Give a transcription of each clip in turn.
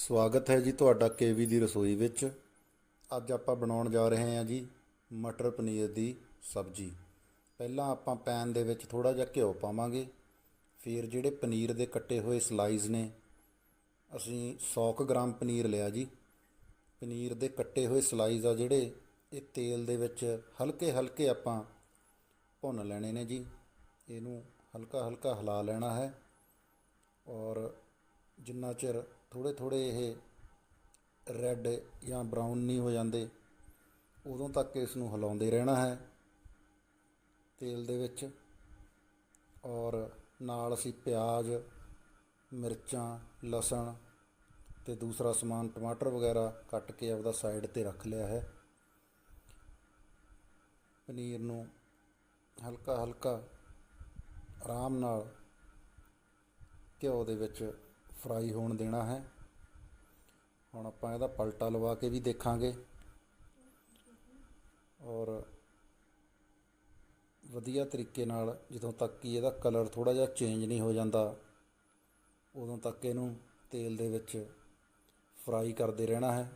ਸਵਾਗਤ ਹੈ ਜੀ ਤੁਹਾਡਾ ਕੇਵੀ ਦੀ ਰਸੋਈ ਵਿੱਚ। ਅੱਜ ਆਪਾਂ ਬਣਾਉਣ ਜਾ ਰਹੇ ਹਾਂ ਜੀ ਮਟਰ ਪਨੀਰ ਦੀ ਸਬਜ਼ੀ। ਪਹਿਲਾਂ ਆਪਾਂ ਪੈਨ ਦੇ ਵਿੱਚ ਥੋੜਾ ਜਿਹਾ ਘਿਓ ਪਾਵਾਂਗੇ। ਫਿਰ ਜਿਹੜੇ ਪਨੀਰ ਦੇ ਕੱਟੇ ਹੋਏ ਸਲਾਈਜ਼ ਨੇ, ਅਸੀਂ 100 ਕੁ ਗ੍ਰਾਮ ਪਨੀਰ ਲਿਆ ਜੀ। ਪਨੀਰ ਦੇ ਕੱਟੇ ਹੋਏ ਸਲਾਈਜ਼ ਆ ਜਿਹੜੇ, ਇਹ ਤੇਲ ਦੇ ਵਿੱਚ ਹਲਕੇ ਹਲਕੇ ਆਪਾਂ ਭੁੰਨ ਲੈਣੇ ਨੇ ਜੀ। ਇਹਨੂੰ ਹਲਕਾ ਹਲਕਾ ਹਿਲਾ ਲੈਣਾ ਹੈ। ਔਰ ਜਿੰਨਾ ਚਿਰ ਥੋੜ੍ਹੇ ਥੋੜ੍ਹੇ ਇਹ ਰੈੱਡ ਜਾਂ ਬਰਾਊਨ ਨਹੀਂ ਹੋ ਜਾਂਦੇ, ਉਦੋਂ ਤੱਕ ਇਸ ਨੂੰ ਹਿਲਾਉਂਦੇ ਰਹਿਣਾ ਹੈ ਤੇਲ ਦੇ ਵਿੱਚ ਔਰ ਨਾਲ ਅਸੀਂ ਪਿਆਜ਼, ਮਿਰਚਾਂ, ਲਸਣ ਤੇ ਦੂਸਰਾ ਸਮਾਨ ਟਮਾਟਰ ਵਗੈਰਾ ਕੱਟ ਕੇ ਆਪਦਾ ਸਾਈਡ ਤੇ ਰੱਖ ਲਿਆ ਹੈ। ਪਨੀਰ ਨੂੰ ਹਲਕਾ ਹਲਕਾ ਆਰਾਮ ਨਾਲ ਘਿਓ ਦੇ ਵਿੱਚ ਫਰਾਈ ਹੋਣ ਦੇਣਾ ਹੈ। ਹੁਣ ਆਪਾਂ ਇਹਦਾ ਪਲਟਾ ਲਵਾ ਕੇ ਵੀ ਦੇਖਾਂਗੇ। ਔਰ ਵਧੀਆ ਤਰੀਕੇ ਨਾਲ ਜਦੋਂ ਤੱਕ ਕਿ ਇਹਦਾ ਕਲਰ ਥੋੜਾ ਜਿਹਾ ਚੇਂਜ ਨਹੀਂ ਹੋ ਜਾਂਦਾ, ਉਦੋਂ ਤੱਕ ਇਹਨੂੰ ਤੇਲ ਦੇ ਵਿੱਚ ਫਰਾਈ ਕਰਦੇ ਰਹਿਣਾ ਹੈ।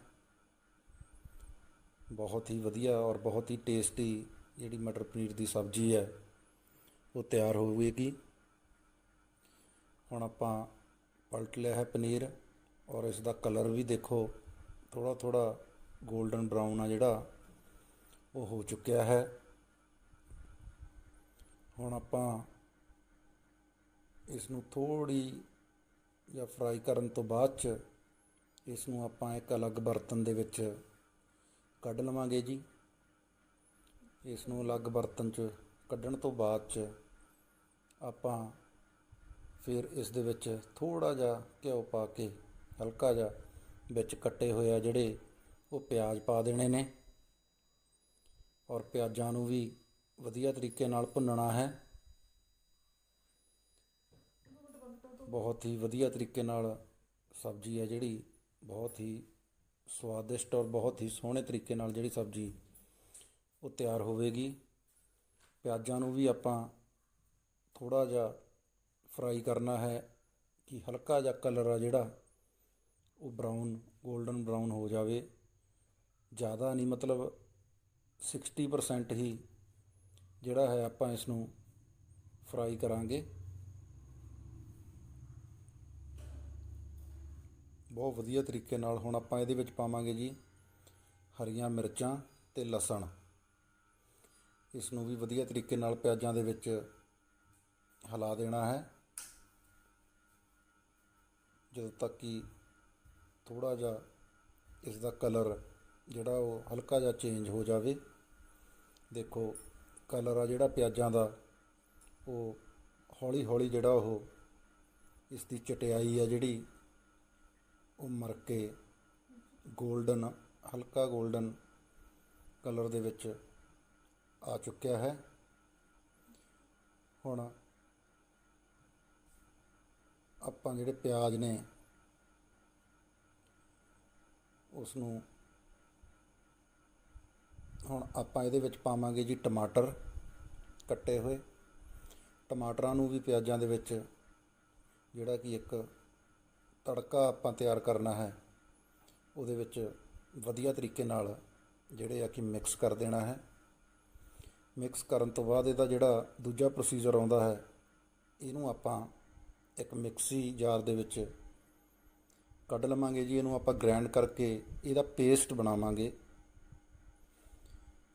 ਬਹੁਤ ਹੀ ਵਧੀਆ ਔਰ ਬਹੁਤ ਹੀ ਟੇਸਟੀ ਜਿਹੜੀ ਮਟਰ ਪਨੀਰ ਦੀ ਸਬਜ਼ੀ ਹੈ, ਉਹ ਤਿਆਰ ਹੋਵੇਗੀ। ਹੁਣ ਆਪਾਂ ਪਲਟ ਲਿਆ ਹੈ ਪਨੀਰ ਔਰ ਇਸ ਦਾ ਕਲਰ ਵੀ ਦੇਖੋ ਥੋੜਾ ਥੋੜਾ 골ਡਨ ਬਰਾਊਨ ਆ ਜਿਹੜਾ, ਉਹ ਹੋ ਚੁੱਕਿਆ ਹੈ। ਹੁਣ ਆਪਾਂ ਇਸ ਨੂੰ ਥੋੜੀ ਜਾਂ ਫਰਾਈ ਕਰਨ ਤੋਂ ਬਾਅਦ ਚ ਇਸ ਨੂੰ ਆਪਾਂ ਇੱਕ ਅਲੱਗ ਬਰਤਨ ਦੇ ਵਿੱਚ ਕੱਢ ਲਵਾਂਗੇ ਜੀ। ਇਸ ਨੂੰ ਅਲੱਗ ਬਰਤਨ 'ਚ ਕੱਢਣ ਤੋਂ ਬਾਅਦ 'ਚ ਆਪਾਂ ਫਿਰ ਇਸ ਦੇ ਵਿੱਚ ਥੋੜਾ ਜਿਹਾ ਘਿਓ ਪਾ ਕੇ, ਹਲਕਾ ਜਿਹਾ ਵਿੱਚ ਕੱਟੇ ਹੋਏ ਆ ਜਿਹੜੇ ਉਹ ਪਿਆਜ਼ ਪਾ ਦੇਣੇ ਨੇ। ਔਰ ਪਿਆਜ਼ਾਂ ਨੂੰ ਵੀ ਵਧੀਆ ਤਰੀਕੇ ਨਾਲ ਭੁੰਨਣਾ ਹੈ। ਬਹੁਤ ਹੀ ਵਧੀਆ ਤਰੀਕੇ ਨਾਲ ਸਬਜ਼ੀ ਹੈ ਜਿਹੜੀ, ਬਹੁਤ ਹੀ ਸਵਾਦਿਸ਼ਟ ਔਰ ਬਹੁਤ ਹੀ ਸੋਹਣੇ ਤਰੀਕੇ ਨਾਲ ਜਿਹੜੀ ਸਬਜ਼ੀ ਉਹ ਤਿਆਰ ਹੋਵੇਗੀ। ਪਿਆਜ਼ਾਂ ਨੂੰ ਵੀ ਆਪਾਂ ਥੋੜਾ ਜਿਹਾ ਫਰਾਈ ਕਰਨਾ ਹੈ ਕਿ ਹਲਕਾ ਜਿਹਾ ਕਲਰ ਆ ਜਿਹੜਾ, ਉਹ ਬਰਾਊਨ 골ਡਨ ਬਰਾਊਨ ਹੋ ਜਾਵੇ। ਜ਼ਿਆਦਾ ਨਹੀਂ, ਮਤਲਬ 60% ਹੀ ਜਿਹੜਾ ਹੈ ਆਪਾਂ ਇਸ ਨੂੰ ਫਰਾਈ ਕਰਾਂਗੇ। ਬਹੁਤ ਵਧੀਆ ਤਰੀਕੇ ਨਾਲ ਹੁਣ ਆਪਾਂ ਇਹਦੇ ਵਿੱਚ ਪਾਵਾਂਗੇ ਜੀ ਹਰੀਆਂ ਮਿਰਚਾਂ ਤੇ ਲਸਣ। ਇਸ ਨੂੰ ਵੀ ਵਧੀਆ ਤਰੀਕੇ ਨਾਲ ਪਿਆਜ਼ਾਂ ਦੇ ਵਿੱਚ ਹਿਲਾ ਦੇਣਾ ਹੈ। ਜਦੋਂ ਤੱਕ ਕਿ ਥੋੜ੍ਹਾ ਜਿਹਾ ਇਸ ਦਾ ਕਲਰ ਜਿਹੜਾ ਉਹ ਹਲਕਾ ਜਿਹਾ ਚੇਂਜ ਹੋ ਜਾਵੇ, ਦੇਖੋ ਕਲਰ ਆ ਜਿਹੜਾ ਪਿਆਜ਼ਾਂ ਦਾ, ਉਹ ਹੌਲੀ ਹੌਲੀ ਜਿਹੜਾ ਉਹ ਇਸ ਦੀ ਚਟਿਆਈ ਆ ਜਿਹੜੀ, ਉਹ ਮਰ ਕੇ 골ਡਨ ਹਲਕਾ 골ਡਨ ਕਲਰ ਦੇ ਵਿੱਚ ਆ ਚੁੱਕਿਆ ਹੈ। ਹੁਣ ਆਪਾਂ ਜਿਹੜੇ ਪਿਆਜ਼ ਨੇ ਉਸ ਨੂੰ ਹੁਣ ਆਪਾਂ ਇਹਦੇ ਵਿੱਚ ਪਾਵਾਂਗੇ ਜੀ ਟਮਾਟਰ ਕੱਟੇ ਹੋਏ। ਟਮਾਟਰਾਂ ਨੂੰ ਵੀ ਪਿਆਜ਼ਾਂ ਦੇ ਵਿੱਚ ਜਿਹੜਾ ਕਿ ਇੱਕ ਤੜਕਾ ਆਪਾਂ ਤਿਆਰ ਕਰਨਾ ਹੈ, ਉਹਦੇ ਵਿੱਚ ਵਧੀਆ ਤਰੀਕੇ ਨਾਲ ਜਿਹੜੇ ਆ ਕਿ ਮਿਕਸ ਕਰ ਦੇਣਾ ਹੈ। ਮਿਕਸ ਕਰਨ ਤੋਂ ਬਾਅਦ ਇਹਦਾ ਜਿਹੜਾ ਦੂਜਾ ਪ੍ਰੋਸੀਜਰ ਆਉਂਦਾ ਹੈ, ਇਹਨੂੰ ਆਪਾਂ ਇੱਕ ਮਿਕਸੀ ਜਾਰ ਦੇ ਵਿੱਚ ਕੱਢ ਲਵਾਂਗੇ ਜੀ, ਇਹਨੂੰ ਆਪਾਂ ਗ੍ਰਾਈਂਡ ਕਰਕੇ ਇਹਦਾ ਪੇਸਟ ਬਣਾਵਾਂਗੇ।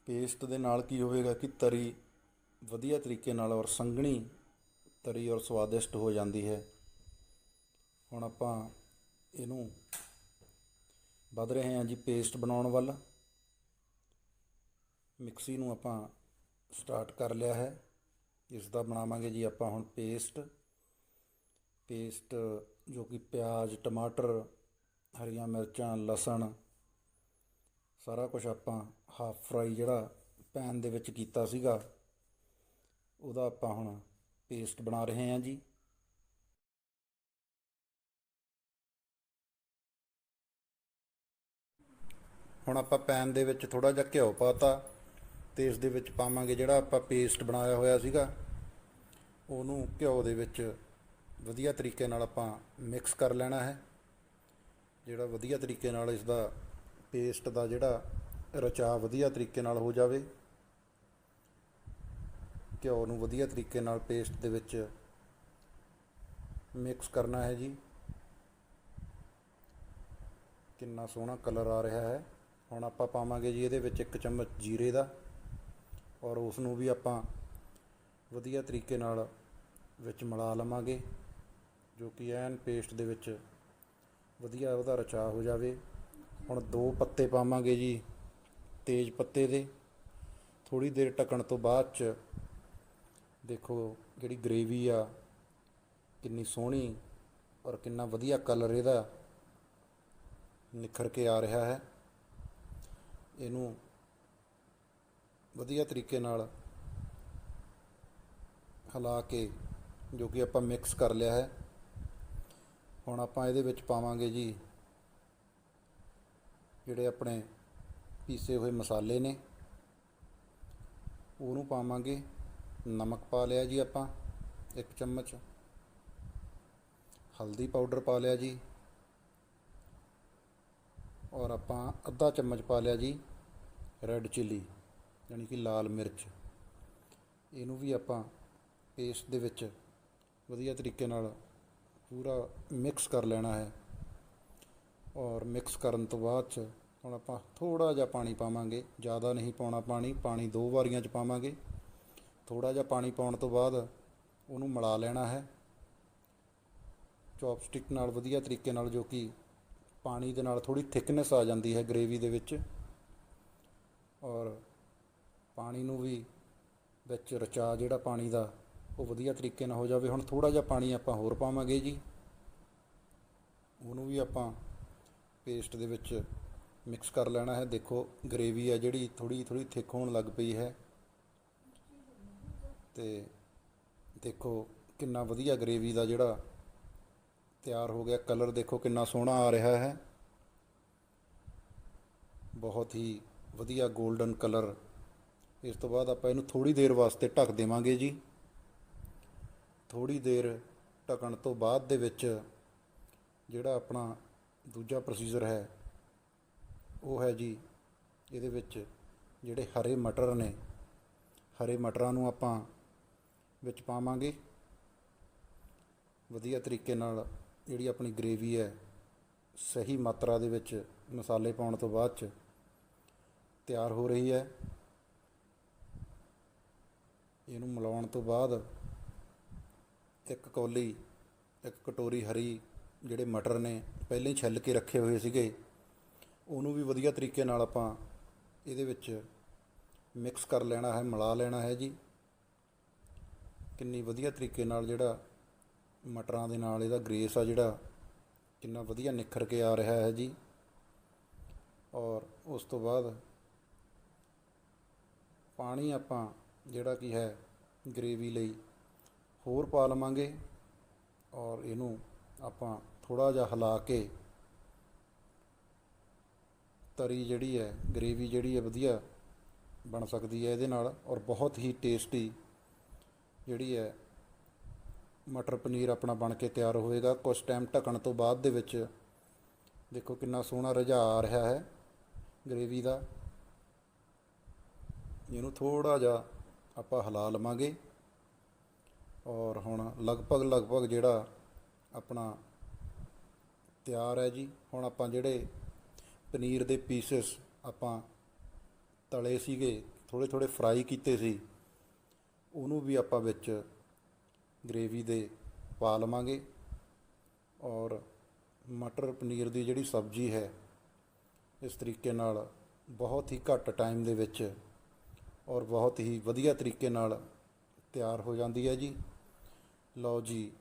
ਪੇਸਟ ਦੇ ਨਾਲ ਕੀ ਹੋਵੇਗਾ ਕਿ ਤਰੀ ਵਧੀਆ ਤਰੀਕੇ ਨਾਲ ਔਰ ਸੰਘਣੀ ਤਰੀ ਔਰ ਸਵਾਦਿਸ਼ਟ ਹੋ ਜਾਂਦੀ ਹੈ। ਹੁਣ ਆਪਾਂ ਇਹਨੂੰ ਵੱਧ ਰਹੇ ਹਾਂ ਜੀ ਪੇਸਟ ਬਣਾਉਣ ਵੱਲ। ਮਿਕਸੀ ਨੂੰ ਆਪਾਂ ਸਟਾਰਟ ਕਰ ਲਿਆ ਹੈ। ਇਸ ਦਾ ਬਣਾਵਾਂਗੇ ਜੀ ਆਪਾਂ ਹੁਣ ਪੇਸਟ ਪੇਸਟ ਜੋ ਕਿ ਪਿਆਜ਼, ਟਮਾਟਰ, ਹਰੀਆਂ ਮਿਰਚਾਂ, ਲਸਣ, ਸਾਰਾ ਕੁਝ ਆਪਾਂ ਹਾਫ ਫਰਾਈ ਜਿਹੜਾ ਪੈਨ ਦੇ ਵਿੱਚ ਕੀਤਾ ਸੀਗਾ, ਉਹਦਾ ਆਪਾਂ ਹੁਣ ਪੇਸਟ ਬਣਾ ਰਹੇ ਹਾਂ ਜੀ। ਹੁਣ ਆਪਾਂ ਪੈਨ ਦੇ ਵਿੱਚ ਥੋੜਾ ਜਿਹਾ ਘਿਓ ਪਾਤਾ, ਤੇ ਇਸ ਦੇ ਵਿੱਚ ਪਾਵਾਂਗੇ ਜਿਹੜਾ ਆਪਾਂ ਪੇਸਟ ਬਣਾਇਆ ਹੋਇਆ ਸੀਗਾ, ਉਹਨੂੰ ਘਿਓ ਦੇ ਵਿੱਚ ਵਧੀਆ ਤਰੀਕੇ ਨਾਲ ਆਪਾਂ ਮਿਕਸ ਕਰ ਲੈਣਾ ਹੈ। ਜਿਹੜਾ ਵਧੀਆ ਤਰੀਕੇ ਨਾਲ ਇਸ ਦਾ ਪੇਸਟ ਦਾ ਜਿਹੜਾ ਰਚਾ ਵਧੀਆ ਤਰੀਕੇ ਨਾਲ ਹੋ ਜਾਵੇ। ਘਿਓ ਨੂੰ ਵਧੀਆ ਤਰੀਕੇ ਨਾਲ ਪੇਸਟ ਦੇ ਵਿੱਚ ਮਿਕਸ ਕਰਨਾ ਹੈ ਜੀ। ਕਿੰਨਾ ਸੋਹਣਾ ਕਲਰ ਆ ਰਿਹਾ ਹੈ। ਹੁਣ ਆਪਾਂ ਪਾਵਾਂਗੇ ਜੀ ਇਹਦੇ ਵਿੱਚ ਇੱਕ ਚਮਚ ਜੀਰੇ ਦਾ ਔਰ ਉਸ ਨੂੰ ਵੀ ਆਪਾਂ ਵਧੀਆ ਤਰੀਕੇ ਨਾਲ ਵਿੱਚ ਮਿਲਾ ਲਵਾਂਗੇ। ਜੋ ਕਿ ਐਨ ਪੇਸਟ ਦੇ ਵਿੱਚ ਵਧੀਆ ਉਹਦਾ ਰਚਾ ਹੋ ਜਾਵੇ। ਹੁਣ ਦੋ ਪੱਤੇ ਪਾਵਾਂਗੇ ਜੀ, ਤੇਜ ਪੱਤੇ ਦੇ। ਥੋੜੀ ਦੇਰ ਟਕਣ ਤੋਂ ਬਾਅਦ ਚ ਦੇਖੋ ਜਿਹੜੀ ਗ੍ਰੇਵੀ ਆ, ਕਿੰਨੀ ਸੋਹਣੀ ਔਰ ਕਿੰਨਾ ਵਧੀਆ ਕਲਰ ਇਹਦਾ ਨਿਖਰ ਕੇ ਆ ਰਿਹਾ ਹੈ। ਇਹਨੂੰ ਵਧੀਆ ਤਰੀਕੇ ਨਾਲ ਹਿਲਾ ਕੇ ਜੋ ਕਿ ਆਪਾਂ ਮਿਕਸ ਕਰ ਲਿਆ ਹੈ। ਹੁਣ ਆਪਾਂ ਇਹਦੇ ਵਿੱਚ ਪਾਵਾਂਗੇ ਜੀ ਜਿਹੜੇ ਆਪਣੇ ਪੀਸੇ ਹੋਏ ਮਸਾਲੇ ਨੇ, ਉਹਨੂੰ ਪਾਵਾਂਗੇ। ਨਮਕ ਪਾ ਲਿਆ ਜੀ ਆਪਾਂ ਇੱਕ ਚਮਚ। ਹਲਦੀ ਪਾਊਡਰ ਪਾ ਲਿਆ ਜੀ। ਔਰ ਆਪਾਂ ਅੱਧਾ ਚਮਚ ਪਾ ਲਿਆ ਜੀ ਰੈੱਡ ਚਿੱਲੀ, ਯਾਨੀ ਕਿ ਲਾਲ ਮਿਰਚ। ਇਹਨੂੰ ਵੀ ਆਪਾਂ ਪੇਸਟ ਦੇ ਵਿੱਚ ਵਧੀਆ ਤਰੀਕੇ ਨਾਲ ਪੂਰਾ ਮਿਕਸ ਕਰ ਲੈਣਾ ਹੈ। ਔਰ ਮਿਕਸ ਕਰਨ ਤੋਂ ਬਾਅਦ ਚ ਹੁਣ ਆਪਾਂ ਥੋੜਾ ਜਿਹਾ ਪਾਣੀ ਪਾਵਾਂਗੇ। ਜ਼ਿਆਦਾ ਨਹੀਂ ਪਾਉਣਾ ਪਾਣੀ ਪਾਣੀ ਦੋ ਵਾਰੀਆਂ ਚ ਪਾਵਾਂਗੇ। ਥੋੜਾ ਜਿਹਾ ਪਾਣੀ ਪਾਉਣ ਤੋਂ ਬਾਅਦ ਉਹਨੂੰ ਮਿਲਾ ਲੈਣਾ ਹੈ। ਚੌਪਸਟਿਕ ਨਾਲ ਵਧੀਆ ਤਰੀਕੇ ਨਾਲ ਜੋ ਕਿ ਪਾਣੀ ਦੇ ਨਾਲ ਥੋੜੀ ਥਿਕਨੈਸ ਆ ਜਾਂਦੀ ਹੈ ਗ੍ਰੇਵੀ ਦੇ ਵਿੱਚ। ਔਰ ਪਾਣੀ ਨੂੰ ਵੀ ਵਿੱਚ ਰਚਾ ਜਿਹੜਾ ਪਾਣੀ ਦਾ ਉਹ ਵਧੀਆ ਤਰੀਕੇ ਨਾਲ ਹੋ ਜਾਵੇ। ਹੁਣ ਥੋੜਾ ਜਿਹਾ ਪਾਣੀ ਆਪਾਂ ਹੋਰ ਪਾਵਾਂਗੇ ਜੀ। ਉਹਨੂੰ ਵੀ ਆਪਾਂ ਪੇਸਟ ਦੇ ਵਿੱਚ ਮਿਕਸ ਕਰ ਲੈਣਾ ਹੈ। ਦੇਖੋ, ਗ੍ਰੇਵੀ ਹੈ ਜਿਹੜੀ ਥੋੜੀ ਥੋੜੀ ਥਿਕ ਹੋਣ ਲੱਗ ਪਈ ਹੈ। ਤੇ ਦੇਖੋ, ਕਿੰਨਾ ਵਧੀਆ ਗ੍ਰੇਵੀ ਦਾ ਜਿਹੜਾ ਤਿਆਰ ਹੋ ਗਿਆ। ਕਲਰ ਦੇਖੋ ਕਿੰਨਾ ਸੋਹਣਾ ਆ ਰਿਹਾ ਹੈ। ਬਹੁਤ ਹੀ ਵਧੀਆ 골ਡਨ ਕਲਰ। ਇਸ ਤੋਂ ਬਾਅਦ ਆਪਾਂ ਇਹਨੂੰ ਥੋੜੀ ਦੇਰ ਵਾਸਤੇ ਢੱਕ ਦੇਵਾਂਗੇ ਜੀ। ਥੋੜੀ ਦੇਰ ਢੱਕਣ ਤੋਂ ਬਾਅਦ ਦੇ ਵਿੱਚ ਜਿਹੜਾ ਆਪਣਾ ਦੂਜਾ ਪ੍ਰੋਸੀਜਰ ਹੈ, ਉਹ ਹੈ ਜੀ ਇਹਦੇ ਵਿੱਚ ਜਿਹੜੇ ਹਰੇ ਮਟਰ ਨੇ, ਹਰੇ ਮਟਰਾਂ ਨੂੰ ਆਪਾਂ ਵਿੱਚ ਪਾਵਾਂਗੇ। ਵਧੀਆ ਤਰੀਕੇ ਨਾਲ ਜਿਹੜੀ ਆਪਣੀ ਗ੍ਰੇਵੀ ਹੈ, ਸਹੀ ਮਾਤਰਾ ਦੇ ਵਿੱਚ ਮਸਾਲੇ ਪਾਉਣ ਤੋਂ ਬਾਅਦ ਚ ਤਿਆਰ ਹੋ ਰਹੀ ਹੈ। ਇਹਨੂੰ ਮਿਲਾਉਣ ਤੋਂ ਬਾਅਦ ਇੱਕ ਕੌਲੀ, ਇੱਕ ਕਟੋਰੀ ਹਰੀ ਜਿਹੜੇ ਮਟਰ ਨੇ, ਪਹਿਲਾਂ ਹੀ ਛਿੱਲ ਕੇ ਰੱਖੇ ਹੋਏ ਸੀਗੇ। ਉਹਨੂੰ ਵੀ ਵਧੀਆ ਤਰੀਕੇ ਨਾਲ ਆਪਾਂ ਇਹਦੇ ਵਿੱਚ ਮਿਕਸ ਕਰ ਲੈਣਾ ਹੈ, ਮਿਲਾ ਲੈਣਾ ਹੈ ਜੀ। ਕਿੰਨੀ ਵਧੀਆ ਤਰੀਕੇ ਨਾਲ ਜਿਹੜਾ ਮਟਰਾਂ ਦੇ ਨਾਲ ਇਹਦਾ ਗ੍ਰੇਸ ਆ ਜਿਹੜਾ, ਕਿੰਨਾ ਵਧੀਆ ਨਿਖਰ ਕੇ ਆ ਰਿਹਾ ਹੈ ਜੀ। ਔਰ ਉਸ ਤੋਂ ਬਾਅਦ ਪਾਣੀ ਆਪਾਂ ਜਿਹੜਾ ਕੀ ਹੈ ਗ੍ਰੇਵੀ ਲਈ ਹੋਰ ਪਾ ਲਵਾਂਗੇ ਔਰ ਇਹਨੂੰ ਆਪਾਂ ਥੋੜਾ ਜਿਹਾ ਹਿਲਾ ਕੇ ਤਰੀ ਜਿਹੜੀ ਹੈ, ਗ੍ਰੇਵੀ ਜਿਹੜੀ ਹੈ ਵਧੀਆ ਬਣ ਸਕਦੀ ਹੈ ਇਹਦੇ ਨਾਲ ਔਰ ਬਹੁਤ ਹੀ ਟੇਸਟੀ ਜਿਹੜੀ ਹੈ ਮਟਰ ਪਨੀਰ ਆਪਣਾ ਬਣ ਕੇ ਤਿਆਰ ਹੋਏਗਾ। ਕੁਝ ਟਾਈਮ ਢੱਕਣ ਤੋਂ ਬਾਅਦ ਦੇ ਵਿੱਚ ਦੇਖੋ ਕਿੰਨਾ ਸੋਹਣਾ ਰਝਾ ਆ ਰਿਹਾ ਹੈ ਗ੍ਰੇਵੀ ਦਾ। ਇਹਨੂੰ ਥੋੜਾ ਜਿਹਾ ਆਪਾਂ ਹਿਲਾ ਲਵਾਂਗੇ। ਔਰ ਹੁਣ ਲਗਭਗ ਲਗਭਗ ਜਿਹੜਾ ਆਪਣਾ ਤਿਆਰ ਹੈ ਜੀ, ਹੁਣ ਆਪਾਂ ਜਿਹੜੇ ਪਨੀਰ ਦੇ ਪੀਸਸ ਆਪਾਂ ਤਲੇ ਸੀਗੇ ਥੋੜੇ ਥੋੜੇ ਫਰਾਈ ਕੀਤੇ ਸੀ, ਉਹਨੂੰ ਵੀ ਆਪਾਂ ਵਿੱਚ ਗ੍ਰੇਵੀ ਦੇ ਪਾ ਲਵਾਂਗੇ ਔਰ ਮਟਰ ਪਨੀਰ ਦੀ ਜਿਹੜੀ ਸਬਜ਼ੀ ਹੈ, ਇਸ ਤਰੀਕੇ ਨਾਲ ਬਹੁਤ ਹੀ ਘੱਟ ਟਾਈਮ ਦੇ ਵਿੱਚ ਔਰ ਬਹੁਤ ਹੀ ਵਧੀਆ ਤਰੀਕੇ ਨਾਲ ਤਿਆਰ ਹੋ ਜਾਂਦੀ ਹੈ ਜੀ। ਲਓ ਜੀ,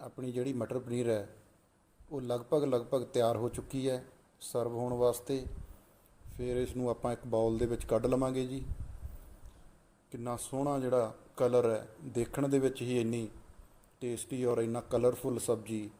ਆਪਣੀ ਜਿਹੜੀ ਮਟਰ ਪਨੀਰ ਹੈ, ਉਹ ਲਗਭਗ ਲਗਭਗ ਤਿਆਰ ਹੋ ਚੁੱਕੀ ਹੈ ਸਰਵ ਹੋਣ ਵਾਸਤੇ। ਫਿਰ ਇਸ ਨੂੰ ਆਪਾਂ ਇੱਕ ਬਾਉਲ ਦੇ ਵਿੱਚ ਕੱਢ ਲਵਾਂਗੇ ਜੀ। ਕਿੰਨਾ ਸੋਹਣਾ ਜਿਹੜਾ ਕਲਰ ਹੈ, ਦੇਖਣ ਦੇ ਵਿੱਚ ਹੀ ਇੰਨੀ ਟੇਸਟੀ ਔਰ ਇੰਨਾ ਕਲਰਫੁੱਲ ਸਬਜ਼ੀ